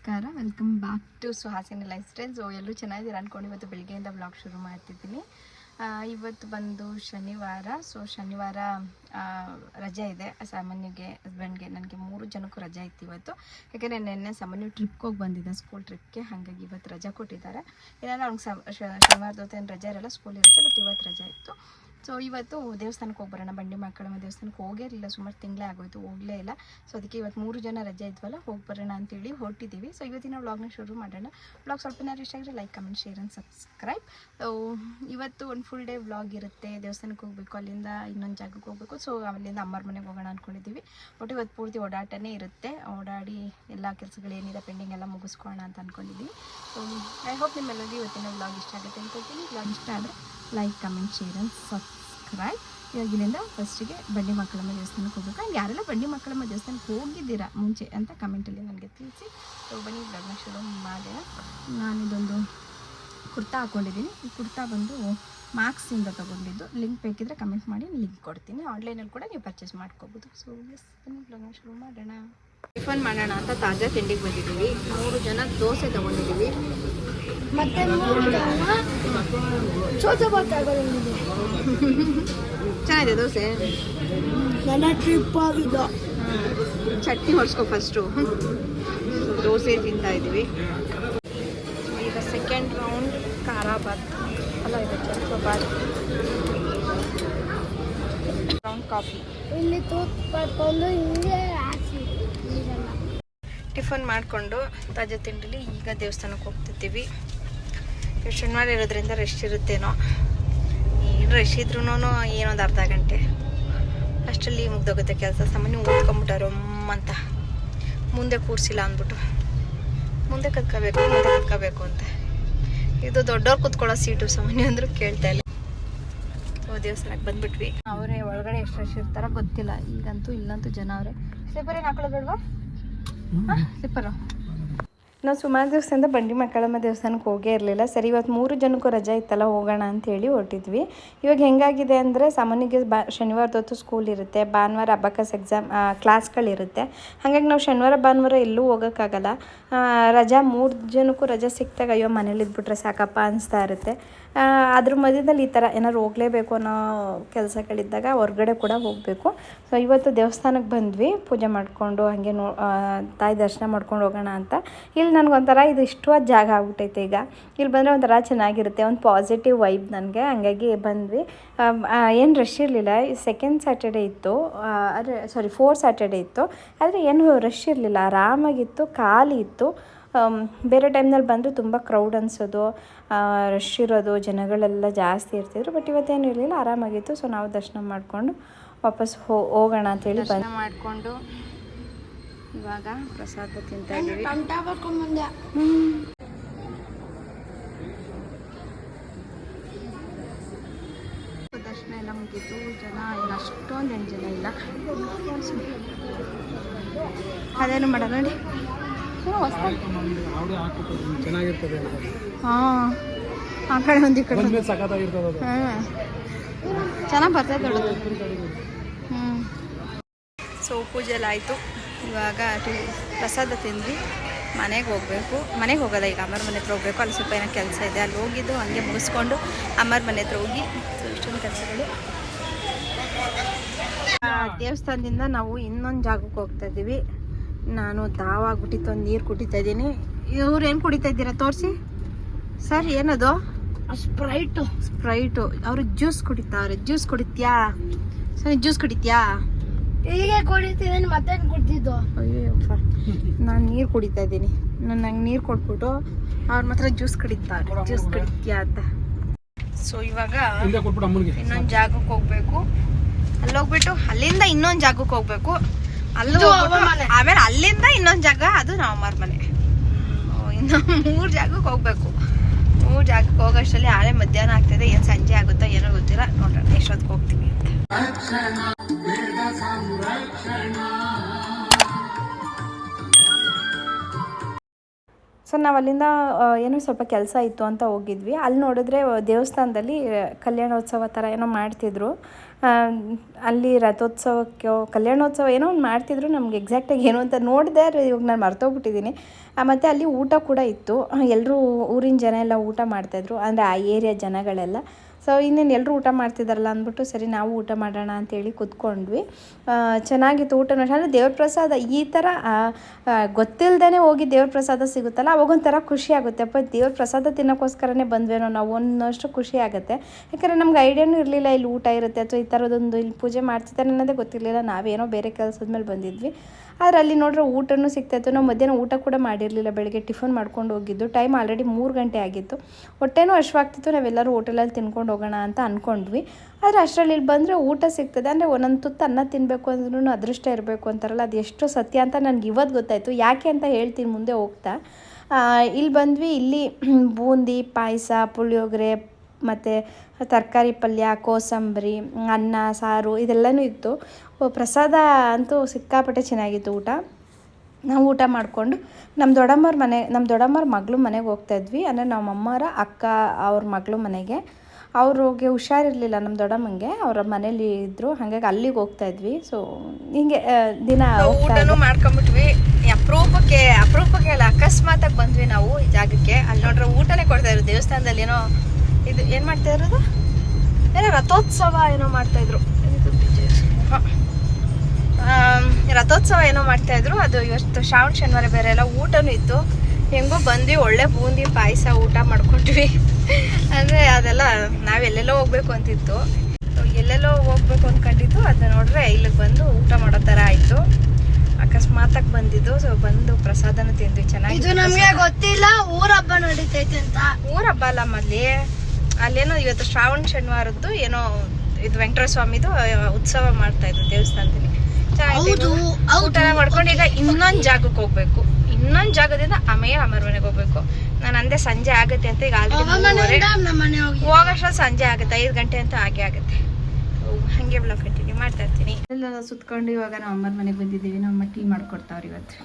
ನಮಸ್ಕಾರ welcome back to Suhasini lifestyle so ಎಲ್ಲರೂ ಚೆನ್ನಾಗಿದ್ದೀರ ಅಂದ್ಕೊಂಡು ಇವತ್ತು ಬೆಳಗ್ಗೆಯಿಂದ ಬ್ಲಾಗ್ ಶುರು ಮಾಡ್ತಿದ್ದೀನಿ. ಇವತ್ತು ಬಂದು ಶನಿವಾರ ಸೊ ಶನಿವಾರ ರಜೆ ಇದೆ. ಸಾಮಾನ್ಯಗೆ ಹಸ್ಬೆಂಡ್ಗೆ ನನಗೆ ಮೂರು ಜನಕ್ಕೂ ರಜೆ ಇತ್ತು ಇವತ್ತು. ಯಾಕೆಂದರೆ ನಿನ್ನೆ ಸಾಮಾನ್ಯ ಟ್ರಿಪ್ಗೆ ಹೋಗಿ ಬಂದಿದ್ದೆ ಸ್ಕೂಲ್ ಟ್ರಿಪ್ಗೆ ಹಾಗಾಗಿ ಇವತ್ತು ರಜೆ ಕೊಟ್ಟಿದ್ದಾರೆ. ಏನಾದ್ರು ಅವ್ನಿಗೆ ಸಮ ಶನಿವಾರದ ಹೊತ್ತೇನು ರಜೆ ಇರಲ್ಲ ಸ್ಕೂಲ್ ಇರುತ್ತೆ ಬಟ್ ಇವತ್ತು ರಜೆ ಇತ್ತು. ಸೊ ಇವತ್ತು ದೇವಸ್ಥಾನಕ್ಕೆ ಹೋಗಿ ಬರೋಣ ಬಂಡಿ ಮಾಡ್ಕೊಳ್ಳೋ ದೇವಸ್ಥಾನಕ್ಕೆ ಹೋಗೇ ಇರಲಿಲ್ಲ. ಸುಮಾರು ತಿಂಗಳೇ ಆಗೋಯ್ತು, ಹೋಗಲೇ ಇಲ್ಲ. ಸೊ ಅದಕ್ಕೆ ಇವತ್ತು ಮೂರು ಜನ ರಜೆ ಇದ್ವಲ್ಲ ಹೋಗಿ ಬರೋಣ ಅಂತೇಳಿ ಹೊರಟಿದ್ದೀವಿ. ಸೊ ಇವತ್ತಿನ ವ್ಲಾಗ್ನ ಶುರು ಮಾಡೋಣ. ವ್ಲಾಗ್ ಸ್ವಲ್ಪ ಏನಾದ್ರು ಇಷ್ಟ ಆಗಿದ್ರೆ like comment share and subscribe ಇವತ್ತು ಒಂದು ಫುಲ್ ಡೇ ವ್ಲಾಗ್ ಇರುತ್ತೆ. ದೇವಸ್ಥಾನಕ್ಕೆ ಹೋಗಬೇಕು, ಅಲ್ಲಿಂದ ಇನ್ನೊಂದು ಜಾಗಕ್ಕೆ ಹೋಗಬೇಕು. ಸೊ ಅಲ್ಲಿಂದ ಅಮ್ಮರ ಮನೆಗೆ ಹೋಗೋಣ ಅಂದ್ಕೊಂಡಿದ್ದೀವಿ ಬಟ್ ಇವತ್ತು ಪೂರ್ತಿ ಓಡಾಟನೇ ಇರುತ್ತೆ. ಓಡಾಡಿ ಎಲ್ಲ ಕೆಲಸಗಳು ಏನಿದೆ ಪೆಂಡಿಂಗ್ ಎಲ್ಲ ಮುಗಿಸ್ಕೊಳ್ಳೋಣ ಅಂತ ಅಂದ್ಕೊಂಡಿದ್ದೀವಿ ಸೊ ಐ ಹೋಪ್ ನಿಮ್ಮೆಲ್ಲರಿಗೂ ಇವತ್ತಿನ ವ್ಲಾಗ್ ಇಷ್ಟ ಆಗುತ್ತೆ ಅನ್ಕೊಳ್ತೀನಿ ವ್ಲಾಗ್ ಇಷ್ಟ ಆದರೆ like comment share and subscribe ಇವಾಗ ಇಲ್ಲಿಂದ ಫಸ್ಟಿಗೆ ಬಂಡಿ ಮಕ್ಕಳಮ್ಮ ದೇವಸ್ಥಾನಕ್ಕೆ ಹೋಗ್ಬೇಕು. ಆ್ಯಂಡ್ ಯಾರೆಲ್ಲ ಬಂಡಿ ಮಕ್ಕಳಮ್ಮ ದೇವಸ್ಥಾನಕ್ಕೆ ಹೋಗಿದ್ದೀರಾ ಮುಂಚೆ ಅಂತ ಕಮೆಂಟಲ್ಲಿ ನನಗೆ ತಿಳಿಸಿ. ಸೊ ಬನ್ನಿ ಲಗ್ನ ಶುರು ಮಾಡೋಣ. ನಾನಿದೊಂದು ಕುರ್ತಾ ಹಾಕ್ಕೊಂಡಿದ್ದೀನಿ ಈ ಕುರ್ತಾ ಬಂದು ಮಾರ್ಕ್ಸಿಂದ ತೊಗೊಂಡಿದ್ದು. ಲಿಂಕ್ ಬೇಕಿದ್ರೆ ಕಮೆಂಟ್ ಮಾಡಿ ಲಿಂಕ್ ಕೊಡ್ತೀನಿ. ಆನ್ಲೈನಲ್ಲಿ ಕೂಡ ನೀವು ಪರ್ಚೇಸ್ ಮಾಡ್ಕೋಬೋದು. ಸೊ ಎಸ್ ಬನ್ನಿ ಲಗ್ನ ಶುರು ಮಾಡೋಣ. ಟಿಫನ್ ಮಾಡೋಣ ಅಂತ ತಾಜಾ ತಿಂಡಿಗೆ ಬಂದಿದ್ದೀವಿ. ಮೂರು ಜನ ದೋಸೆ ತಗೊಂಡಿದ್ದೀವಿ. ಮತ್ತೆ ಚೆನ್ನಾಗಿದೆ ದೋಸೆ? ನನ್ನ ಟ್ರಿಪ್ ಆಗಿದ್ದು. ಚಟ್ನಿ ಹೊಡ್ಸ್ಕೊ ಫಸ್ಟು ದೋಸೆ ತಿಂತಾ ಇದ್ದೀವಿ. ಈಗ ಸೆಕೆಂಡ್ ರೌಂಡ್ ಖಾರ ಬಾತ್ ಅಲ್ಲ ಇದೆ ಚಟ್ನಿ ಬಾತ್ ರೌಂಡ್ ಕಾಫಿ ಇಲ್ಲಿ ತೂತ್ ಪಡ್ಕೊಂಡು ಹಿಂಗೆ ಟಿಫನ್ ಮಾಡಿಕೊಂಡು ತಾಜಾ ತಿಂಡಿಲಿ ಈಗ ದೇವಸ್ಥಾನಕ್ಕೆ ಹೋಗ್ತಿದ್ದೀವಿ. ಶನಿವಾರ ಇರೋದ್ರಿಂದ ರಶ್ ಇರುತ್ತೇನೋ. ಏನು ರಶ್ ಇದ್ರೂ ಏನೊಂದು ಅರ್ಧ ಗಂಟೆ. ಅಷ್ಟರಲ್ಲಿ ಮುಗ್ದೋಗುತ್ತೆ ಕೆಲಸ. ಸಾಮಾನ್ಯ ಓದ್ಕೊಂಬಿಟ್ಟಾರ ಅಂತ. ಮುಂದೆ ಕೂರಿಸಿಲ್ಲ ಅಂದ್ಬಿಟ್ಟು. ಮುಂದೆ ಕತ್ಕೋಬೇಕು ಮುಂದೆ ಕತ್ಕೋಬೇಕು ಅಂತ. ಇದು ದೊಡ್ಡವ್ರು ಕೂತ್ಕೊಳ್ಳೋ ಸೀಟು ಸಾಮಾನ್ಯ ಅಂದರೂ ಕೇಳ್ತಾ ಇಲ್ಲ. ದೇವಸ್ಥಾನಕ್ಕೆ ಬಂದ್ಬಿಟ್ವಿ. ಅವರೇ, ಒಳಗಡೆ ಎಷ್ಟು ರಶ್ ಇರ್ತಾರೋ ಗೊತ್ತಿಲ್ಲ. ಈಗಂತೂ ಇಲ್ಲಂತೂ ಜನ ಅವರೇ. ಸ್ಲೀಪರ್ ಏನು ಹಾಕೊಳ್ಳೋದು ಬೇಡವಾ ಸ್ಲಿಪ್ಪರು ನಾವು ಸುಮಾರು ದಿವಸದಿಂದ ಬಂಡಿ ಮಕ್ಕಳಮ್ಮ ದೇವಸ್ಥಾನಕ್ಕೆ ಹೋಗೇ ಇರಲಿಲ್ಲ. ಸರಿ ಇವತ್ತು ಮೂರು ಜನಕ್ಕೂ ರಜೆ ಇತ್ತಲ್ಲ ಹೋಗೋಣ ಅಂತೇಳಿ ಹೊರಟಿದ್ವಿ. ಇವಾಗ ಹೆಂಗಾಗಿದೆ ಅಂದರೆ ಸಾಮಾನ್ಯಕ್ಕೆ ಬಾ ಶನಿವಾರದೊತ್ತು ಸ್ಕೂಲ್ ಇರುತ್ತೆ. ಭಾನುವಾರ ಅಬಕಸ್ ಎಕ್ಸಾಮ್ ಕ್ಲಾಸ್ಗಳಿರುತ್ತೆ ಹಾಗಾಗಿ ನಾವು ಶನಿವಾರ ಭಾನುವಾರ ಎಲ್ಲೂ ಹೋಗೋಕ್ಕಾಗಲ್ಲ. ರಜಾ ಮೂರು ಜನಕ್ಕೂ ರಜಾ ಸಿಕ್ತಾಗ ಅಯ್ಯೋ ಮನೇಲಿ ಇದ್ಬಿಟ್ರೆ ಸಾಕಪ್ಪ ಅನಿಸ್ತಾ ಇರುತ್ತೆ. ಅದ್ರ ಮಧ್ಯದಲ್ಲಿ ಈ ಥರ ಏನಾದ್ರು ಹೋಗಲೇಬೇಕು ಅನ್ನೋ ಕೆಲಸಗಳಿದ್ದಾಗ ಹೊರಗಡೆ ಕೂಡ ಹೋಗಬೇಕು. ಸೊ ಇವತ್ತು ದೇವಸ್ಥಾನಕ್ಕೆ ಬಂದ್ವಿ, ಪೂಜೆ ಮಾಡಿಕೊಂಡು ಹಾಗೆ ನೋ ತಾಯಿ ದರ್ಶನ ಮಾಡ್ಕೊಂಡು ಹೋಗೋಣ ಅಂತ. ಇಲ್ಲಿ ನನಗೊಂಥರ ಇದು ಇಷ್ಟವಾದ ಜಾಗ ಆಗ್ಬಿಟ್ಟೈತೆ ಈಗ. ಇಲ್ಲಿ ಬಂದರೆ ಒಂಥರ ಚೆನ್ನಾಗಿರುತ್ತೆ, ಒಂದು ಪಾಸಿಟಿವ್ ವೈಬ್ ನನಗೆ. ಹಂಗಾಗಿ ಬಂದ್ವಿ. ಏನು ರಶ್ ಇರಲಿಲ್ಲ. ಸೆಕೆಂಡ್ ಸ್ಯಾಟರ್ಡೇ ಇತ್ತು. ಆದರೆ ಅದೇ ಸಾರಿ ಫೋರ್ ಸ್ಯಾಟರ್ಡೇ ಇತ್ತು. ಆದರೆ ಏನು ರಶ್ ಇರಲಿಲ್ಲ. ಆರಾಮಾಗಿತ್ತು, ಖಾಲಿ ಇತ್ತು. ಬೇರೆ ಟೈಮ್ನಲ್ಲಿ ಬಂದರೆ ತುಂಬ ಕ್ರೌಡ್ ಅನಿಸೋದು ರಶ್ ಇರೋದು ಜನಗಳೆಲ್ಲ ಜಾಸ್ತಿ ಇರ್ತಿದ್ರು ಬಟ್ ಇವತ್ತೇನು ಇರಲಿಲ್ಲ ಆರಾಮಾಗಿತ್ತು. ಸೊ ನಾವು ದರ್ಶನ ಮಾಡಿಕೊಂಡು ವಾಪಸ್ ಹೋ ಹೋಗೋಣ ಅಂತೇಳಿ ದರ್ಶನ ಮಾಡಿಕೊಂಡು ಇವಾಗ ಪ್ರಸಾದ ತಿಂತಾ ಇದ್ದೀವಿ. ದರ್ಶನ ಎಲ್ಲ ಮುಗೀತು. ಜನ ಏನು ಅಷ್ಟೊಂದು ಏನು ಜನ ಇಲ್ಲ. ಅದೇನು ಮಾಡೋಣ ನೋಡಿ. ಚೆನ್ನಾಗಿರ್ತದೆ. ಹಾಂ ಆ ಕಡೆ ಒಂದು ಈ ಕಡೆ ಹಾಂ. ಚೆನ್ನಾಗಿ ಬರ್ತೈತೆ ನೋಡೋದು ಹ್ಞೂ ಸೊ ಪೂಜೆ ಎಲ್ಲ ಆಯಿತು. ಇವಾಗ ಪ್ರಸಾದ ತಿಂದ್ವಿ. ಮನೆಗೆ ಹೋಗಬೇಕು. ಮನೆಗೆ ಹೋಗೋದ ಈಗ ಅಮ್ಮರ ಮನೆ ಹತ್ರ ಹೋಗಬೇಕು. ಅಲ್ಲಿ ಸ್ವಲ್ಪ ಏನೋ ಕೆಲಸ ಇದೆ. ಅಲ್ಲಿ ಹೋಗಿದ್ದು ಹಂಗೆ ಮುಗಿಸ್ಕೊಂಡು ಅಮ್ಮರ ಮನೆ ಹತ್ರ ಹೋಗಿ ಇಷ್ಟೊಂದು ಕೆಲಸಗಳು. ದೇವಸ್ಥಾನದಿಂದ ನಾವು ಇನ್ನೊಂದು ಜಾಗಕ್ಕೆ ಹೋಗ್ತಾ ಇದ್ದೀವಿ. ನಾನು ತಾವಾಗ್ಬಿಟ್ಟಿತ್ತು ಒಂದು ನೀರು ಕುಡಿತಾ ಇದ್ದೀನಿ. ಇವ್ರು ಏನು ಕುಡಿತಾ ಇದ್ದೀರಾ ತೋರಿಸಿ? ಸರ್ ಏನದು? ಸ್ಪ್ರೈಟು. ಸ್ಪ್ರೈಟು. ಅವರು ಜ್ಯೂಸ್ ಕುಡಿತಾವ್ರೆ ಜ್ಯೂಸ್ ಕುಡಿತ್ಯಾ? ಸರಿ ಜ್ಯೂಸ್ ಕುಡಿತ್ಯಾ? ಹೀಗೆ ಕುಡಿತಿದ್ದೀನಿ ಮತ್ತೇನು ಕುಡ್ತಿದ್ದು ಅಯ್ಯಪ್ಪ ನಾನು ನೀರು ಕುಡಿತಾ ಇದ್ದೀನಿ. ನಾನು ನಂಗೆ ನೀರು ಕೊಟ್ಬಿಟ್ಟು ಅವ್ರ ಮಾತ್ರ ಜ್ಯೂಸ್ ಕುಡಿತಾರೆ ಜ್ಯೂಸ್ ಕುಡಿತ್ಯಾ ಅಂತ. ಸೊ ಇವಾಗ ಹಿಂದೆ ಕೊಟ್ಬಿಟ್ಟು ಅಮ್ಮನಿಗೆ. ಇನ್ನೊಂದು ಜಾಗಕ್ಕೆ ಹೋಗ್ಬೇಕು. ಅಲ್ಲಿ ಹೋಗ್ಬಿಟ್ಟು ಅಲ್ಲಿಂದ ಇನ್ನೊಂದು ಜಾಗಕ್ಕೆ ಹೋಗ್ಬೇಕು. ಅಲ್ಲಿ ಇದು ಮನೆ. ಆಮೇಲೆ ಅಲ್ಲಿಂದ ಇನ್ನೊಂದು ಜಾಗ ಅದು ನಾವು ಅಮ್ಮರ ಮನೆ. ಓ, ಮೂರ್ ಮೂರು ಜಾಗಕ್ಕೆ ಹೋಗ್ಬೇಕು. ಮೂರು ಜಾಗಕ್ಕೆ ಹೋಗೋಷ್ಟರಲ್ಲಿ ಆಳೆ ಮಧ್ಯಾಹ್ನ ಆಗ್ತಿದೆ ಏನ್ ಸಂಜೆ ಆಗುತ್ತೋ ಏನೋ ಗೊತ್ತಿಲ್ಲ ನೋಡೋಣ ಎಷ್ಟೊತ್ತಿಗೆ ಹೋಗ್ತೀವಿ ಅಂತ. ಸೊ ನಾವು ಅಲ್ಲಿಂದ ಏನೋ ಸ್ವಲ್ಪ ಕೆಲಸ ಇತ್ತು ಅಂತ ಹೋಗಿದ್ವಿ. ಅಲ್ಲಿ ನೋಡಿದ್ರೆ ದೇವಸ್ಥಾನದಲ್ಲಿ ಕಲ್ಯಾಣೋತ್ಸವ ಥರ ಏನೋ ಮಾಡ್ತಿದ್ರು. ಅಲ್ಲಿ ರಥೋತ್ಸವಕ್ಕೆ, ಕಲ್ಯಾಣೋತ್ಸವ ಏನೋ ಒಂದು ಮಾಡ್ತಿದ್ರು ನಮ್ಗೆ ಎಕ್ಸಾಕ್ಟಾಗಿ ಏನು ಅಂತ ನೋಡಿದೆ ಇವಾಗ ನಾನು ಮರ್ತೋಗ್ಬಿಟ್ಟಿದ್ದೀನಿ ಮತ್ತು ಅಲ್ಲಿ ಊಟ ಕೂಡ ಇತ್ತು. ಎಲ್ಲರೂ ಊರಿನ ಜನ ಎಲ್ಲ ಊಟ ಮಾಡ್ತಾಯಿದ್ರು ಅಂದರೆ ಆ ಏರಿಯಾ ಜನಗಳೆಲ್ಲ. ಸೊ ಇನ್ನೇನು ಎಲ್ಲರೂ ಊಟ ಮಾಡ್ತಿದ್ದಾರಲ್ಲ ಅಂದ್ಬಿಟ್ಟು ಸರಿ ನಾವು ಊಟ ಮಾಡೋಣ ಅಂತೇಳಿ ಕೂತ್ಕೊಂಡ್ವಿ. ಚೆನ್ನಾಗಿತ್ತು ಊಟನೂ. ಅಂದರೆ ದೇವ್ರ ಪ್ರಸಾದ ಈ ಥರ ಗೊತ್ತಿಲ್ಲದೇ ಹೋಗಿ ದೇವ್ರ ಪ್ರಸಾದ ಸಿಗುತ್ತಲ್ಲ, ಅವಾಗೊಂಥರ ಖುಷಿ ಆಗುತ್ತೆ. ಅಪ್ಪ ದೇವ್ರ ಪ್ರಸಾದ ತಿನ್ನೋಕ್ಕೋಸ್ಕರನೇ ಬಂದ್ವೇನೋ ನಾವು ಒಂದಷ್ಟು ಖುಷಿ ಆಗುತ್ತೆ. ಯಾಕಂದರೆ ನಮ್ಗೆ ಐಡಿಯಾನೂ ಇರಲಿಲ್ಲ ಇಲ್ಲಿ ಊಟ ಇರುತ್ತೆ ಅಥವಾ ಈ ಥರದೊಂದು ಇಲ್ಲಿ ಪೂಜೆ ಮಾಡ್ತಿದ್ದಾರೆ ಅನ್ನೋದೇ ಗೊತ್ತಿರಲಿಲ್ಲ. ನಾವೇನೋ ಬೇರೆ ಕೆಲಸದ ಮೇಲೆ ಬಂದಿದ್ವಿ. ಆದರೆ ಅಲ್ಲಿ ನೋಡ್ರೆ ಊಟನೂ ಸಿಗ್ತಾಯಿತ್ತು ನಾವು ಮಧ್ಯಾಹ್ನ ಊಟ ಕೂಡ ಮಾಡಿರಲಿಲ್ಲ. ಬೆಳಗ್ಗೆ ಟಿಫನ್ ಮಾಡ್ಕೊಂಡು ಹೋಗಿದ್ದು. ಟೈಮ್ ಆಲ್ರೆಡಿ ಮೂರು ಗಂಟೆ ಆಗಿತ್ತು. ಹೊಟ್ಟೆನೂ ಅಶ್ವಾಗ್ತಿತ್ತು ನಾವೆಲ್ಲರೂ ಹೋಟೆಲಲ್ಲಿ ತಿನ್ಕೊಂಡು ಹೋಗೋಣ ಅಂತ ಅಂದ್ಕೊಂಡ್ವಿ ಆದರೆ ಅಷ್ಟರಲ್ಲಿ ಇಲ್ಲಿ ಬಂದರೆ ಊಟ ಸಿಗ್ತದೆ. ಅಂದರೆ ಒಂದೊಂದು ತುತ್ತು ಅನ್ನ ತಿನ್ನಬೇಕು ಅಂದ್ರೂ ಅದೃಷ್ಟ ಇರಬೇಕು ಅಂತಾರಲ್ಲ, ಅದು ಎಷ್ಟು ಸತ್ಯ ಅಂತ ನನಗೆ ಇವತ್ತು ಗೊತ್ತಾಯಿತು. ಯಾಕೆ ಅಂತ ಹೇಳ್ತೀನಿ ಮುಂದೆ ಹೋಗ್ತಾ. ಇಲ್ಲಿ ಬಂದ್ವಿ, ಇಲ್ಲಿ ಬೂಂದಿ, ಪಾಯಸ, ಪುಳಿಯೋಗರೆ, ಮತ್ತು ತರಕಾರಿ ಪಲ್ಯ, ಕೋಸಂಬರಿ, ಅನ್ನ, ಸಾರು ಇದೆಲ್ಲನೂ ಇತ್ತು. ಪ್ರಸಾದ ಅಂತೂ ಸಿಕ್ಕಾಪಟ್ಟೆ ಚೆನ್ನಾಗಿತ್ತು ಊಟ. ನಾವು ಊಟ ಮಾಡಿಕೊಂಡು ನಮ್ಮ ದೊಡ್ಡಮ್ಮರ ಮನೆ, ನಮ್ಮ ದೊಡ್ಡಮ್ಮರ ಮಗಳು ಮನೆಗೆ ಹೋಗ್ತಾಯಿದ್ವಿ ಅಂದರೆ ನಮ್ಮ ಅಮ್ಮರ ಅಕ್ಕ ಅವ್ರ ಮಗಳು ಮನೆಗೆ. ಅವ್ರಿಗೆ ಹುಷಾರಿರಲಿಲ್ಲ ನಮ್ಮ ದೊಡ್ಡಮ್ಮಂಗೆ. ಅವರ ಮನೇಲಿ ಇದ್ದರು ಹಾಗಾಗಿ ಅಲ್ಲಿಗೆ ಹೋಗ್ತಾ ಇದ್ವಿ. ಸೊ ಹಿಂಗೆ ದಿನ ಊಟನೂ ಮಾಡ್ಕೊಂಬಿಟ್ವಿ. ಅಪರೂಪಕ್ಕೆ ಅಪರೂಪಕ್ಕೆ ಅಲ್ಲ ಅಕಸ್ಮಾತಾಗಿ ಬಂದ್ವಿ ನಾವು ಈ ಜಾಗಕ್ಕೆ. ಅಲ್ಲಿ ನೋಡ್ರೆ ಊಟನೇ ಕೊಡ್ತಾ ಇದ್ರು ದೇವಸ್ಥಾನದಲ್ಲಿ ಏನೋ ಇದು ಏನು ಮಾಡ್ತಾ ಇರೋದು? ಏನೋ ರಥೋತ್ಸವ ಏನೋ ಮಾಡ್ತಾ ಇದ್ರು. ರಥೋತ್ಸವ ಏನೋ ಮಾಡ್ತಾ ಇದ್ರು. ಅದು ಇವತ್ತು ಶ್ರಾವಣ ಶನಿವಾರ ಬೇರೆ ಎಲ್ಲ ಊಟನೂ ಇತ್ತು. ಹೆಂಗೋ ಬಂದ್ವಿ. ಒಳ್ಳೆ ಬೂಂದಿ ಪಾಯಸ ಊಟ ಮಾಡ್ಕೊಟ್ವಿ ಅಂದ್ರೆ ಅದೆಲ್ಲ ನಾವೆಲ್ಲೆಲ್ಲೋ ಹೋಗ್ಬೇಕು ಅಂತಿತ್ತು. ಎಲ್ಲೆಲ್ಲೋ ಹೋಗ್ಬೇಕು ಅನ್ಕೊಂಡಿದ್ದು ಅದನ್ನ ನೋಡ್ರೆ ಇಲ್ಲಿಗೆ ಬಂದು ಊಟ ಮಾಡೋ ಥರ ಆಯಿತು. ಅಕಸ್ಮಾತಾಗಿ ಬಂದಿದ್ದು ಸೊ ಬಂದು ಪ್ರಸಾದನ ತಿಂದ್ವಿ ಚೆನ್ನಾಗಿ ಇದು ನಮ್ಗೆ ಗೊತ್ತಿಲ್ಲ ಊರ ಹಬ್ಬ ನಡೀತೈತೆ ಅಂತ. ಊರ ಹಬ್ಬ ಅಲ್ಲ ಮಲ್ಲಿ ಅಲ್ಲೇನೋ ಇವತ್ತು ಶ್ರಾವಣ ಶನಿವಾರದ್ದು ಏನೋ ಇದು ವೆಂಕಟೇಶ್ವರ ಸ್ವಾಮಿದು ಉತ್ಸವ ಮಾಡ್ತಾ ಇದ್ರು ದೇವಸ್ಥಾನದಲ್ಲಿ. ಹೌದು. ಊಟ ಮಾಡ್ಕೊಂಡು ಈಗ ಇನ್ನೊಂದ್ ಜಾಗಕ್ಕೆ ಹೋಗ್ಬೇಕು. ಇನ್ನೊಂದ್ ಜಾಗದಿಂದ ಆಮೇಲೆ ಅಮರ್ ಮನೆಗೆ ಹೋಗ್ಬೇಕು. ನಾನು ಅಂದೆ ಸಂಜೆ ಆಗುತ್ತೆ ಅಂತ ಈಗ ಆಲ್ರೆಡಿ ಹೋಗೋಷ್ಟು ಸಂಜೆ ಆಗುತ್ತೆ ಐದು ಗಂಟೆ ಅಂತ ಹಾಗೆ ಆಗುತ್ತೆ. ಹಾಗೆ ಬ್ಲಾಗ್ ಕಂಟಿನ್ಯೂ ಮಾಡ್ತಾ ಇರ್ತೀನಿ. ಎಲ್ಲ ಸುತ್ಕೊಂಡು ಇವಾಗ ನಾವು ಅಮ್ಮನ ಮನೆಗೆ ಬಂದಿದ್ದೀವಿ. ನಮ್ಮ ಟೀ ಮಾಡ್ಕೊಡ್ತಾವ್ರಿ ಇವತ್ತು.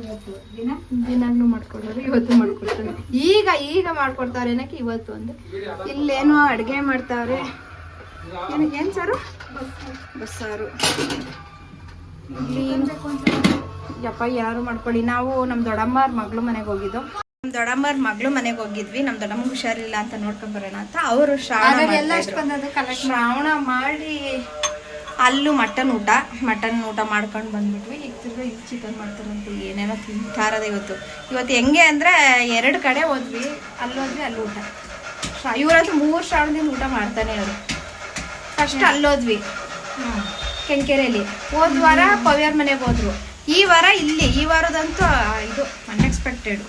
ಇವತ್ತು ದಿನ? ದಿನಾಗ್ಲೂ ಮಾಡ್ಕೊಡೋರು ಇವತ್ತು ಮಾಡ್ಕೊಡ್ತಾರೆ. ಈಗ ಈಗ ಮಾಡ್ಕೊಡ್ತಾವ್ರೆ ಏನಕ್ಕೆ? ಇವತ್ತು ಒಂದು. ಇಲ್ಲೇನೋ ಅಡುಗೆ ಮಾಡ್ತಾವ್ರೆ. ಏನಕ್ಕೆ ಏನು ಸಾರು? ಬಸ್ಸಾರು. ಇಲ್ಲಿ ಯಪ್ಪ ಯಾರು ಮಾಡ್ಕೊಳ್ಳಿ. ನಾವು ನಮ್ಮ ದೊಡ್ಡಮ್ಮರ ಮಗಳು ಮನೆಗೆ ಹೋಗಿದ್ದು. ನಮ್ಮ ದೊಡ್ಡಮ್ಮರ ಮಗಳು ಮನೆಗೆ ಹೋಗಿದ್ವಿ. ನಮ್ಮ ದೊಡ್ಡಮ್ಮ ಹುಷಾರಿಲ್ಲ ಅಂತ ನೋಡ್ಕೊಂಡ್ ಬರೋಣ ಅಂತ ಅವರು ಶ್ರಾವಣ ಮಾಡಿ? ಅಲ್ಲೂ ಮಟನ್ ಊಟ ಮಟನ್ ಊಟ ಮಾಡ್ಕೊಂಡು ಬಂದ್ಬಿಟ್ವಿ. ಈಗ ತಿರ್ಗಾ ಈಗ ಚಿಕನ್ ಮಾಡ್ತಾರಂತ ಏನೇನೋ ತಿಂತಾರದ ಇವತ್ತು. ಇವತ್ತು ಹೆಂಗೆ ಅಂದರೆ ಎರಡು ಕಡೆ ಹೋದ್ವಿ. ಅಲ್ಲಿ ಹೋದ್ವಿ ಅಲ್ಲಿ ಊಟ. ಇವ್ರಂತೂ ಮೂರು ಶ್ರಾವಣದಿಂದ ಊಟ ಮಾಡ್ತಾನೆ ಅವರು ಫಸ್ಟ್ ಅಲ್ಲೋದ್ವಿ ಕೆಂಕೆರೆಯಲ್ಲಿ. ಹೋದ್ವಾರ ಪವ್ಯಾರ್ ಮನೆಗೆ ಹೋದ್ರು. ಈ ವಾರ ಇಲ್ಲಿ ಈ ವಾರದಂತೂ ಇದು ಅನ್ಎಕ್ಸ್ಪೆಕ್ಟೆಡ್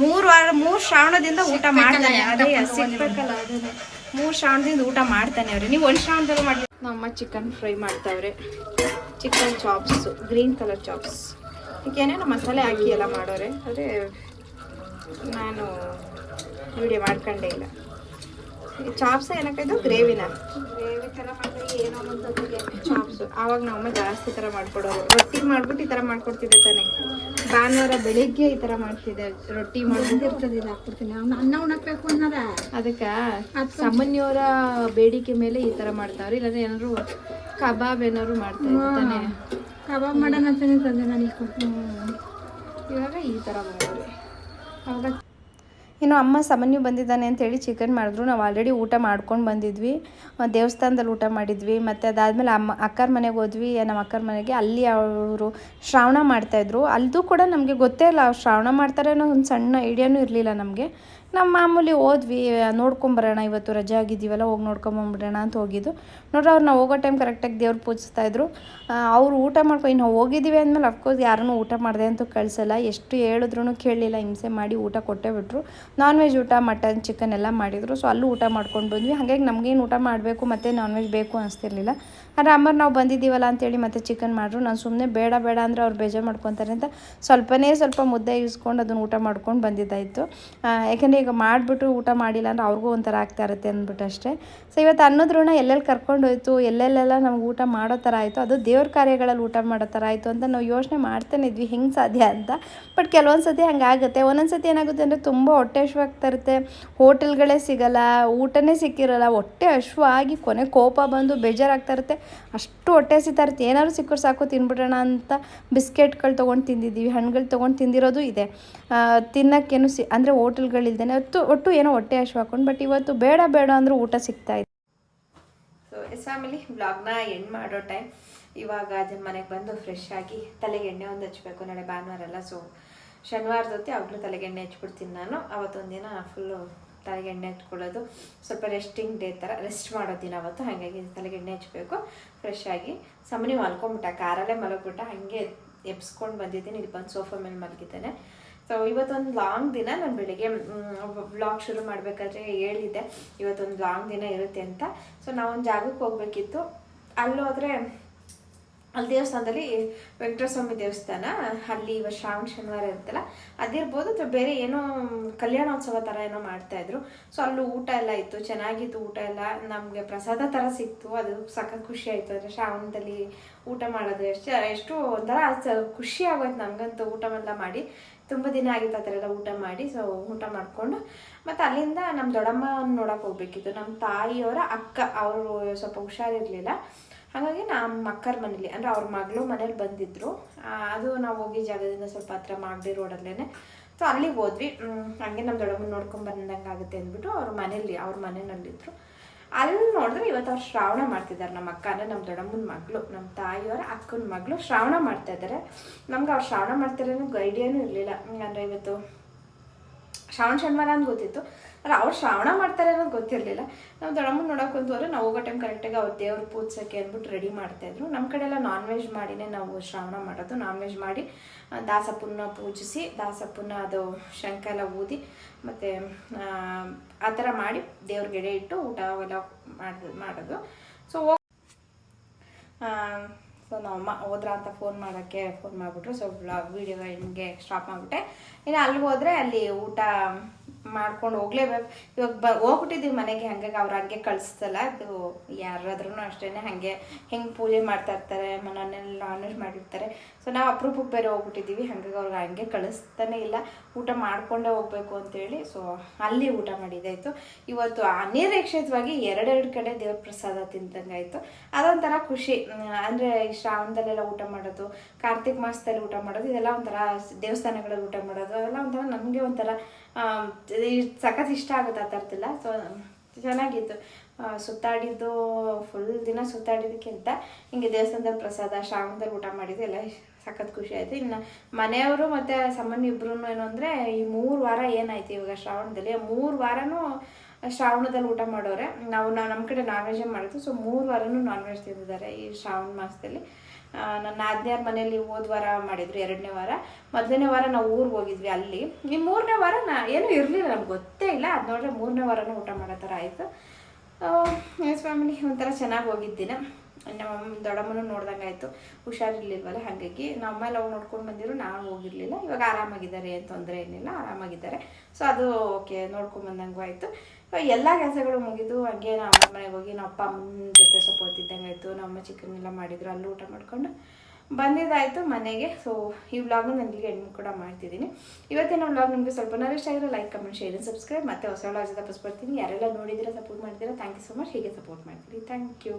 ಮೂರು ವಾರ ಮೂರು ಶ್ರಾವಣದಿಂದ ಊಟ ಮಾಡ್ತಾನೆ. ಅದೇ ಸಿಗ್ಬೇಕಲ್ಲ ಅದನ್ನೇ. ಮೂರು ಶ್ರಾವಣದಿಂದ ಊಟ ಮಾಡ್ತಾನೆ ಅವ್ರೆ. ನೀವು ಒಂದು ಶ್ರಾವಣದಲ್ಲಿ ಮಾಡಿ ನಮ್ಮ ಚಿಕನ್ ಫ್ರೈ ಮಾಡ್ತಾವ್ರೆ. Chicken chops green colour chops ಏನೇನೋ ಮಸಾಲೆ ಹಾಕಿ ಎಲ್ಲ ಮಾಡೋರೆ. ಅದೇ ನಾನು ವಿಡಿಯೋ ಮಾಡ್ಕೊಂಡೇ ಇಲ್ಲ. ಚಾಪ್ಸ್ ಏನಕ್ಕೆ ಇದು? ಗ್ರೇವಿನ? ಗ್ರೇವಿ ಥರ ಮಾಡಿದ್ರೆ ಏನೋ ಒಂದು ಚಾಪ್ಸ್. ಆವಾಗ ನಮ್ಮ ಜಾಸ್ತಿ ಥರ ಮಾಡ್ಕೊಡೋರು. ರೊಟ್ಟಿ ಮಾಡ್ಬಿಟ್ಟು ಈ ಥರ ಮಾಡ್ಕೊಡ್ತಿದ್ದೆ ತಾನೆ. ಭಾನುವಾರ ಬೆಳಿಗ್ಗೆ ಈ ಥರ ಮಾಡ್ತಿದ್ದೆ. ರೊಟ್ಟಿ ಮಾಡ್ಬಿಟ್ಟು ಹಾಕ್ಬಿಡ್ತೀನಿ. ಅವ್ನು ಅನ್ನ ಉಣಕ್ಬೇಕು ಅನ್ನದ. ಅದಕ್ಕೆ ಸಾಮಾನ್ಯವರ ಬೇಡಿಕೆ ಮೇಲೆ ಈ ಥರ ಮಾಡ್ತಾವ್ರಿ. ಇಲ್ಲಾಂದ್ರೆ ಏನಾದ್ರು ಕಬಾಬ್ ಏನಾದ್ರು ಮಾಡ್ತಾರೆ ತಾನೆ. ಕಬಾಬ್ ಮಾಡೋಣ ಅಂತಾನೆ ತಂದೆ ನನಗೆ. ಇವಾಗ ಈ ಥರ ಮಾಡಿದ್ರಿ ಅವಾಗ ಇನ್ನು ಅಮ್ಮ ಸಾಮಾನ್ಯ ಬಂದಿದ್ದಾನೆ ಅಂತೇಳಿ ಚಿಕನ್ ಮಾಡಿದ್ರು. ನಾವು ಆಲ್ರೆಡಿ ಊಟ ಮಾಡ್ಕೊಂಡು ಬಂದಿದ್ವಿ. ದೇವಸ್ಥಾನದಲ್ಲಿ ಊಟ ಮಾಡಿದ್ವಿ. ಮತ್ತು ಅದಾದಮೇಲೆ ಅಮ್ಮ, ಅಕ್ಕರ ಮನೆಗೆ ಹೋದ್ವಿ. ನಮ್ಮ ಅಕ್ಕರ ಮನೆಗೆ ಅಲ್ಲಿ ಅವರು ಶ್ರಾವಣ ಮಾಡ್ತಾಯಿದ್ರು ಅಲ್ಲೂ ಕೂಡ ನಮಗೆ ಗೊತ್ತೇ ಇಲ್ಲ ಅವ್ರು ಶ್ರಾವಣ ಮಾಡ್ತಾರೆ ಅನ್ನೋ ಒಂದು ಸಣ್ಣ ಐಡಿಯಾನೂ ಇರಲಿಲ್ಲ ನಮಗೆ. ನಮ್ಮ ಮಾಮೂಲಿ ಹೋದ್ವಿ ನೋಡ್ಕೊಂಬರೋಣ ಇವತ್ತು ರಜೆ ಆಗಿದ್ದೀವಲ್ಲ, ಹೋಗಿ ನೋಡ್ಕೊಂಬಂದ್ಬಿಡೋಣ ಅಂತ ಹೋಗಿದ್ದು. ನೋಡ್ರಿ ಅವ್ರು ನಾವು ಹೋಗೋ ಟೈಮ್ ಕರೆಕ್ಟಾಗಿ ದೇವ್ರು ಪೂಜಿಸ್ತಾ ಇದ್ರು. ಅವ್ರು ಊಟ ಮಾಡ್ಕೊ, ಇನ್ನು ಹೋಗಿದ್ದೀವಿ ಅಂದಮೇಲೆ ಅಫ್ಕೋರ್ಸ್ ಯಾರನ್ನೂ ಊಟ ಮಾಡಿದೆ ಅಂತೂ ಕಳಿಸಲ್ಲ. ಎಷ್ಟು ಹೇಳಿದ್ರು ಕೇಳಲಿಲ್ಲ, ಹಿಂಸೆ ಮಾಡಿ ಊಟ ಕೊಟ್ಟೇ ಬಿಟ್ರು. ನಾನ್ ವೆಜ್ ಊಟ ಮಟನ್ ಚಿಕನ್ ಎಲ್ಲ ಮಾಡಿದರು. ಸೊ ಅಲ್ಲೂ ಊಟ ಮಾಡ್ಕೊಂಡು ಬಂದ್ವಿ. ಹಾಗಾಗಿ ನಮಗೇನು ಊಟ ಮಾಡಬೇಕು ಮತ್ತು ನಾನ್ ವೆಜ್ ಬೇಕು ಅನಿಸ್ತಿರ್ಲಿಲ್ಲ. ಆದರೆ ಅಮ್ಮರು ನಾವು ಬಂದಿದ್ದೀವಲ್ಲ ಅಂತೇಳಿ ಮತ್ತೆ ಚಿಕನ್ ಮಾಡಿದ್ರು ನಾನು ಸುಮ್ಮನೆ ಬೇಡ ಬೇಡ ಅಂದರೆ ಅವ್ರು ಬೇಜಾರು ಮಾಡ್ಕೊತಾರೆ ಅಂತ ಸ್ವಲ್ಪನೇ ಸ್ವಲ್ಪ ಮುದ್ದೆ ಇಸ್ಕೊಂಡು ಅದನ್ನು ಊಟ ಮಾಡ್ಕೊಂಡು ಬಂದಿದ್ದಾಯಿತು. ಯಾಕಂದರೆ ಈಗ ಮಾಡಿಬಿಟ್ಟು ಊಟ ಮಾಡಿಲ್ಲ ಅಂದ್ರೆ ಅವ್ರಿಗೂ ಒಂಥರ ಆಗ್ತಾ ಇರುತ್ತೆ ಅಂದ್ಬಿಟ್ಟು ಅಷ್ಟೇ. ಸೊ ಇವತ್ತು ಅನ್ನದ ಎಲ್ಲೆಲ್ಲಿ ಕರ್ಕೊಂಡು ಹೋಯ್ತು, ಎಲ್ಲೆಲ್ಲೆಲ್ಲ ನಮ್ಗೆ ಊಟ ಮಾಡೋ ಥರ ಆಯಿತು, ಅದು ದೇವ್ರ ಕಾರ್ಯಗಳಲ್ಲಿ ಊಟ ಮಾಡೋ ಥರ ಆಯಿತು ಅಂತ ನಾವು ಯೋಚನೆ ಮಾಡ್ತಾನೆ ಇದ್ವಿ, ಹೆಂಗೆ ಸಾಧ್ಯ ಅಂತ. ಬಟ್ ಕೆಲವೊಂದು ಸತಿ ಹಂಗಾಗುತ್ತೆ ಒಂದೊಂದು ಸತಿ ಏನಾಗುತ್ತೆ ಅಂದರೆ ತುಂಬ ಹೊಟ್ಟೆ ಹಶ್ವಾಗ್ತಾ ಇರುತ್ತೆ. ಹೋಟೆಲ್ಗಳೇ ಸಿಗಲ್ಲ, ಊಟನೇ ಸಿಕ್ಕಿರಲ್ಲ, ಹೊಟ್ಟೆ ಹಶ್ವಾಗಿ ಕೊನೆ ಕೋಪ ಬಂದು ಬೇಜಾರಾಗ್ತಾ ಇರುತ್ತೆ. ಅಷ್ಟು ಹೊಟ್ಟೆ ಹಸಿತಾ ಇರುತ್ತೆ. ಏನಾದ್ರು ಸಿಕ್ಕರು ಸಾಕು, ತಿನ್ಬಿಡೋಣ ಅಂತ ಬಿಸ್ಕೆಟ್ಗಳು ತೊಗೊಂಡು ತಿಂದಿದ್ದೀವಿ ಹಣ್ಣುಗಳು ತೊಗೊಂಡು ತಿಂದಿರೋದು ಇದೆ. ತಿನ್ನೋಕ್ಕೇನು ಸಿ, ಅಂದರೆ ಹೋಟೆಲ್ಗಳಿಲ್ದೇ ಒಟ್ಟು ಒಟ್ಟು ಏನೋ ಹೊಟ್ಟೆ ಹಶು ಹಾಕೊಂಡು ಬಟ್ ಇವತ್ತು ಬೇಡ ಬೇಡ ಅಂದರೂ ಊಟ ಸಿಗ್ತಾ ಇದೆ. ಸೊ ಎಸ್ ಫ್ಯಾಮಿಲಿ ಬ್ಲಾಗ್ನ ಎಂಡ್ ಮಾಡೋ ಟೈಮ್ ಇವಾಗ ಅದನ್ನ ಮನೆಗೆ ಬಂದು ಫ್ರೆಶ್ ಆಗಿ ತಲೆಗೆ ಎಣ್ಣೆ ಒಂದು ಹಚ್ಬೇಕು. ನಾಳೆ ಭಾನುವಾರ ಅಲ್ಲ ಸೊ ಶನಿವಾರದ ಹೊತ್ತಿ ಅವಾಗಲೂ ತಲೆಗೆ ಎಣ್ಣೆ ಹಚ್ಬಿಡ್ತೀನಿ ನಾನು. ಅವತ್ತೊಂದು ದಿನ ಫುಲ್ಲು ತಲೆಗೆ ಎಣ್ಣೆ ಹಚ್ಕೊಳ್ಳೋದು. ಸ್ವಲ್ಪ ರೆಸ್ಟಿಂಗ್ ಡೇ ಥರ ರೆಸ್ಟ್ ಮಾಡೋ ದಿನ ಅವತ್ತು. ಹಾಗಾಗಿ ತಲೆಗೆ ಎಣ್ಣೆ ಹಚ್ಬೇಕು. ಫ್ರೆಶ್ ಆಗಿ ಸಮನಿ ಮಲ್ಕೊಂಬಿಟ್ಟ ಕಾರಲ್ಲೇ ಮಲಗ್ಬಿಟ್ಟ. ಹಾಗೆ ಎಬ್ಸ್ಕೊಂಡು ಬಂದಿದ್ದೀನಿ. ಇಲ್ಲಿ ಬಂದು ಸೋಫಾ ಮೇಲೆ ಮಲಗಿದ್ದೇನೆ. ಸೊ ಇವತ್ತೊಂದು ಲಾಂಗ್ ದಿನ ನಾನು ಬೆಳಿಗ್ಗೆ ವ್ಲಾಗ್ ಶುರು ಮಾಡಬೇಕಾದ್ರೆ ಹೇಳಿದ್ದೆ. ಇವತ್ತೊಂದು ಲಾಂಗ್ ದಿನ ಇರುತ್ತೆ ಅಂತ. ಸೊ ನಾವೊಂದು ಜಾಗಕ್ಕೆ ಹೋಗ್ಬೇಕಿತ್ತು. ಅಲ್ಲೋದ್ರೆ ಅಲ್ಲಿ ದೇವಸ್ಥಾನದಲ್ಲಿ ವೆಂಕಟೇಶ್ವರ ಸ್ವಾಮಿ ದೇವಸ್ಥಾನ, ಅಲ್ಲಿ ಇವತ್ತು ಶ್ರಾವಣ ಶನಿವಾರ ಇರುತ್ತಲ್ಲ, ಅದಿರ್ಬೋದು ಅಥವಾ ಬೇರೆ ಏನೋ ಕಲ್ಯಾಣೋತ್ಸವ ಥರ ಏನೋ ಮಾಡ್ತಾ ಇದ್ರು. ಸೊ ಅಲ್ಲೂ ಊಟ ಎಲ್ಲ ಇತ್ತು, ಚೆನ್ನಾಗಿತ್ತು ಊಟ ಎಲ್ಲ. ನಮಗೆ ಪ್ರಸಾದ ಥರ ಸಿಕ್ತು. ಅದು ಸಖತ್ ಖುಷಿ ಆಯಿತು. ಅಂದರೆ ಶ್ರಾವಣದಲ್ಲಿ ಊಟ ಮಾಡೋದು ಎಷ್ಟು ಎಷ್ಟು ಒಂಥರ ಖುಷಿ ಆಗೋಯ್ತು ನಮಗಂತೂ ಊಟವೆಲ್ಲ ಮಾಡಿ. ತುಂಬ ದಿನ ಆಗಿತ್ತು ಆ ಥರ ಎಲ್ಲ ಊಟ ಮಾಡಿ ಸೊ ಊಟ ಮಾಡಿಕೊಂಡು, ಮತ್ತು ಅಲ್ಲಿಂದ ನಮ್ಮ ದೊಡ್ಡಮ್ಮ ನೋಡೋಕೆ ಹೋಗ್ಬೇಕಿತ್ತು. ನಮ್ಮ ತಾಯಿಯವರ ಅಕ್ಕ, ಅವರು ಸ್ವಲ್ಪ ಹುಷಾರಿರಲಿಲ್ಲ. ಹಾಗಾಗಿ ನಮ್ಮ ಅಕ್ಕರ ಮನೇಲಿ, ಅಂದರೆ ಅವ್ರ ಮಗಳು ಮನೇಲಿ ಬಂದಿದ್ರು. ಅದು ನಾವು ಹೋಗಿ ಜಾಗದಿಂದ ಸ್ವಲ್ಪ ಹತ್ರ ಮಾಗಡಿ ರೋಡಲ್ಲೇ ಸೊ ಅಲ್ಲಿಗೆ ಹೋದ್ವಿ. ಹಂಗೆ ನಮ್ಮ ದೊಡ್ಡಮ್ಮನ ನೋಡ್ಕೊಂಡು ಬಂದಂಗೆ ಆಗುತ್ತೆ ಅಂದ್ಬಿಟ್ಟು ಅವ್ರ ಮನೇಲಿ, ಅವ್ರ ಮನೆಯಲ್ಲಿದ್ದರು ಅಲ್ಲಿ ನೋಡಿದ್ರೆ ಇವತ್ತು ಅವ್ರು ಶ್ರಾವಣ ಮಾಡ್ತಿದ್ದಾರೆ ನಮ್ಮ ಅಕ್ಕ, ಅಂದರೆ ನಮ್ಮ ದೊಡ್ಡಮ್ಮನ ಮಗಳು, ನಮ್ಮ ತಾಯಿಯವರ ಅಕ್ಕನ ಮಗಳು ಶ್ರಾವಣ ಮಾಡ್ತಾ ಇದ್ದಾರೆ. ನಮ್ಗೆ ಅವ್ರು ಶ್ರಾವಣ ಮಾಡ್ತಾರೆ ಅನ್ನೋ ಇರಲಿಲ್ಲ. ಅಂದರೆ ಇವತ್ತು ಶ್ರಾವಣ ಶನಿವಾರ ಅಂತ ಗೊತ್ತಿತ್ತು. ಅಲ್ಲ ಅವ್ರು ಶ್ರಾವಣ ಮಾಡ್ತಾರೆ ಅನ್ನೋದು ಗೊತ್ತಿರಲಿಲ್ಲ. ನಾವು ದೊಡ್ಡಮ್ಮನ ನೋಡೋಕೆ ಹೋದ್ರೆ ನಾವು ಹೋಗೋ ಟೈಮ್ ಕರೆಕ್ಟಾಗಿ ಅವ್ರು ದೇವ್ರ ಪೂಜೆಗೆ ಅಂದ್ಬಿಟ್ಟು ರೆಡಿ ಮಾಡ್ತಾಯಿದ್ರು ನಮ್ಮ ಕಡೆ ಎಲ್ಲ ನಾನ್ ವೆಜ್ ಮಾಡಿನೇ ನಾವು ಶ್ರಾವಣ ಮಾಡೋದು. ನಾನ್ ವೆಜ್ ಮಾಡಿ ದಾಸಪ್ಪನ್ನ ಪೂಜಿಸಿ, ದಾಸಪ್ಪನ್ನ ಅದು ಶಂಖ ಎಲ್ಲ ಊದಿ, ಮತ್ತು, ಆ ಥರ ಮಾಡಿ ದೇವ್ರಿಗೆ ಎಡೆ ಇಟ್ಟು ಊಟ ಅವೆಲ್ಲ ಮಾಡೋದು ಮಾಡೋದು. ಸೊ ಸೊ ನಮ್ಮಮ್ಮ ಹೋದ್ರ ಅಂತ ಫೋನ್ ಮಾಡೋಕ್ಕೆ ಫೋನ್ ಮಾಡಿಬಿಟ್ರು. ಸೊ ಬ್ಲಾಗ್ ವೀಡಿಯೋ ಹಿಂಗೆ ಸ್ಟಾಪ್ ಮಾಡಿಬಿಟ್ಟೆ. ಇನ್ನು ಅಲ್ಲಿಗೆ ಹೋದರೆ ಅಲ್ಲಿ ಊಟ ಮಾಡ್ಕೊಂಡು ಹೋಗ್ಲೇಬೇಕು. ಇವಾಗ ಬ, ಹೋಗ್ಬಿಟ್ಟಿದ್ದೀವಿ ಮನೆಗೆ. ಹಂಗಾಗಿ ಅವ್ರು ಹಂಗೆ ಕಳಿಸ್ತಲ್ಲ ಅದು ಯಾರಾದ್ರೂ ಅಷ್ಟೇ ಹಾಗೆ ಹೆಂಗೆ ಪೂಜೆ ಮಾಡ್ತಾ ಇರ್ತಾರೆ ಮನೆಯಲ್ಲಿ ನಾನ್ ವೆಜ್ ಮಾಡಿರ್ತಾರೆ. ಸೊ ನಾವು ಅಪ್ರೂಪಕ್ಕೆ ಬೇರೆ ಹೋಗ್ಬಿಟ್ಟಿದ್ದೀವಿ. ಹಾಗಾಗಿ ಅವ್ರಿಗೆ ಹಂಗೆ ಕಳಿಸ್ತಾನೆ ಇಲ್ಲ. ಊಟ ಮಾಡಿಕೊಂಡೇ ಹೋಗ್ಬೇಕು ಅಂತೇಳಿ. ಸೊ ಅಲ್ಲಿ ಊಟ ಮಾಡಿದ್ದಾಯಿತು ಇವತ್ತು ಅನಿರೀಕ್ಷಿತವಾಗಿ ಎರಡೆರಡು ಕಡೆ ದೇವ್ರ ಪ್ರಸಾದ ತಿಂದಂಗಾಯಿತು. ಅದೊಂಥರ ಖುಷಿ. ಅಂದರೆ ಶ್ರಾವಣದಲ್ಲೆಲ್ಲ ಊಟ ಮಾಡೋದು, ಕಾರ್ತಿಕ್ ಮಾಸದಲ್ಲಿ ಊಟ ಮಾಡೋದು, ಇದೆಲ್ಲ ಒಂಥರ ದೇವಸ್ಥಾನಗಳಲ್ಲಿ ಊಟ ಮಾಡೋದು ಅದೆಲ್ಲ ಒಂಥರ ನಮಗೆ ಒಂಥರ ಸಖತ್ ಇಷ್ಟ ಆಗುತ್ತೆ ಆ ಥರದ್ದೆಲ್ಲ. ಸೊ ಚೆನ್ನಾಗಿತ್ತು. ಸುತ್ತಾಡಿದ್ದು ಫುಲ್ ದಿನ ಸುತ್ತಾಡಿದ್ದಕ್ಕಿಂತ ಹಿಂಗೆ ದೇವಸ್ಥಾನದಲ್ಲಿ ಪ್ರಸಾದ, ಶ್ರಾವಣದಲ್ಲಿ ಊಟ ಮಾಡಿದ್ದು ಎಲ್ಲ ಸಖತ್ ಖುಷಿ ಆಯಿತು. ಇನ್ನು ಮನೆಯವರು ಮತ್ತು ಸಾಮಾನ್ಯ ಇಬ್ರು ಏನು ಅಂದರೆ ಈ ಮೂರು ವಾರ ಏನಾಯ್ತು ಇವಾಗ ಶ್ರಾವಣದಲ್ಲಿ? ಮೂರು ವಾರನೂ ಶ್ರಾವಣದಲ್ಲಿ ಊಟ ಮಾಡೋರೆ. ನಾವು ನಾವು ನಮ್ಮ ಕಡೆ ನಾನ್ ವೆಜ್ ಮಾಡಿದ್ವಿ ಸೊ ಮೂರು ವಾರನೂ ನಾನ್ ವೆಜ್ ತಿಂದಿದ್ದಾರೆ ಈ ಶ್ರಾವಣ ಮಾಸದಲ್ಲಿ. ನನ್ನ ಆಜ್ಞಾರ ಮನೆಯಲ್ಲಿ ಹೋದ ವಾರ ಮಾಡಿದ್ರು, ಎರಡನೇ ವಾರ. ಮೊದಲನೇ ವಾರ ನಾವು ಊರಿಗೆ ಹೋಗಿದ್ವಿ ಅಲ್ಲಿ. ಈ ಮೂರನೇ ವಾರ ನಾ ಏನೂ ಇರಲಿಲ್ಲ, ನಮ್ಗೆ ಗೊತ್ತೇ ಇಲ್ಲ. ಅದು ನೋಡಿದ್ರೆ ಮೂರನೇ ವಾರನೂ ಊಟ ಮಾಡೋ ಥರ ಆಯಿತು. ಎಸ್ ಫ್ಯಾಮಿಲಿ ಒಂಥರ ಚೆನ್ನಾಗಿ ಹೋಗಿದ್ದಿನ ನಮ್ಮ ದೊಡ್ಡಮ್ಮನೂ ನೋಡ್ದಂಗೆ ಆಯಿತು. ಹುಷಾರಿರ್ಲಿಲ್ವಲ್ಲ, ಹಾಗಾಗಿ ನಮ್ಮೆಲ್ಲ ಹೋಗಿ ನೋಡ್ಕೊಂಡು ಬಂದಿರು ನಾವು ಹೋಗಿರಲಿಲ್ಲ. ಇವಾಗ ಆರಾಮಾಗಿದ್ದಾರೆ ಏನು ತೊಂದರೆ ಏನಿಲ್ಲ, ಆರಾಮಾಗಿದ್ದಾರೆ. ಸೊ ಅದು ಓಕೆ ನೋಡ್ಕೊಂಡು ಬಂದಂಗೂ ಆಯಿತು. ಎಲ್ಲ ಕೆಲಸಗಳು ಮುಗಿದು ಹಾಗೆ ನಮ್ಮ ಮನೆಗೆ ಹೋಗಿ ನಮ್ಮ ಅಪ್ಪ ಅಮ್ಮನ ಜೊತೆ ಸ್ವಲ್ಪ ಹೊತ್ತಿದ್ದಂಗೆ ಆಯಿತು. ನಮ್ಮ ಎಲ್ಲ ಮಾಡಿದ್ರು, ಅಲ್ಲಿ ಊಟ ಮಾಡಿಕೊಂಡು ಬಂದಿದ್ದಾಯಿತು ಮನೆಗೆ. ಸೊ ಈ ವ್ಲಾಗ್ನ ನಾನು ಇಲ್ಲಿಗೆ ಎಂಡ್ ಕೂಡ ಮಾಡ್ತಿದ್ದೀನಿ. ಇವತ್ತಿನ ವ್ಲಾಗ್ ನಿಮಗೆ ಸ್ವಲ್ಪ ಇಷ್ಟ ಆಗಿರೋ ಲೈಕ್ ಕಮೆಂಟ್ ಶೇರ್ ಸಬ್ಸ್ಕ್ರೈಬ್ ಮತ್ತೆ ಹೊಸ ವ್ಲಾಗ್ ಜೊತೆ ಬರ್ತೀನಿ ಯಾರೆಲ್ಲ ನೋಡಿದ್ದೀರಾ ಸಪೋರ್ಟ್ ಮಾಡ್ತೀರಾ ಥ್ಯಾಂಕ್ ಯು ಸೊ ಮಚ್ ಹೀಗೆ ಸಪೋರ್ಟ್ ಮಾಡ್ತೀರಿ. Thank you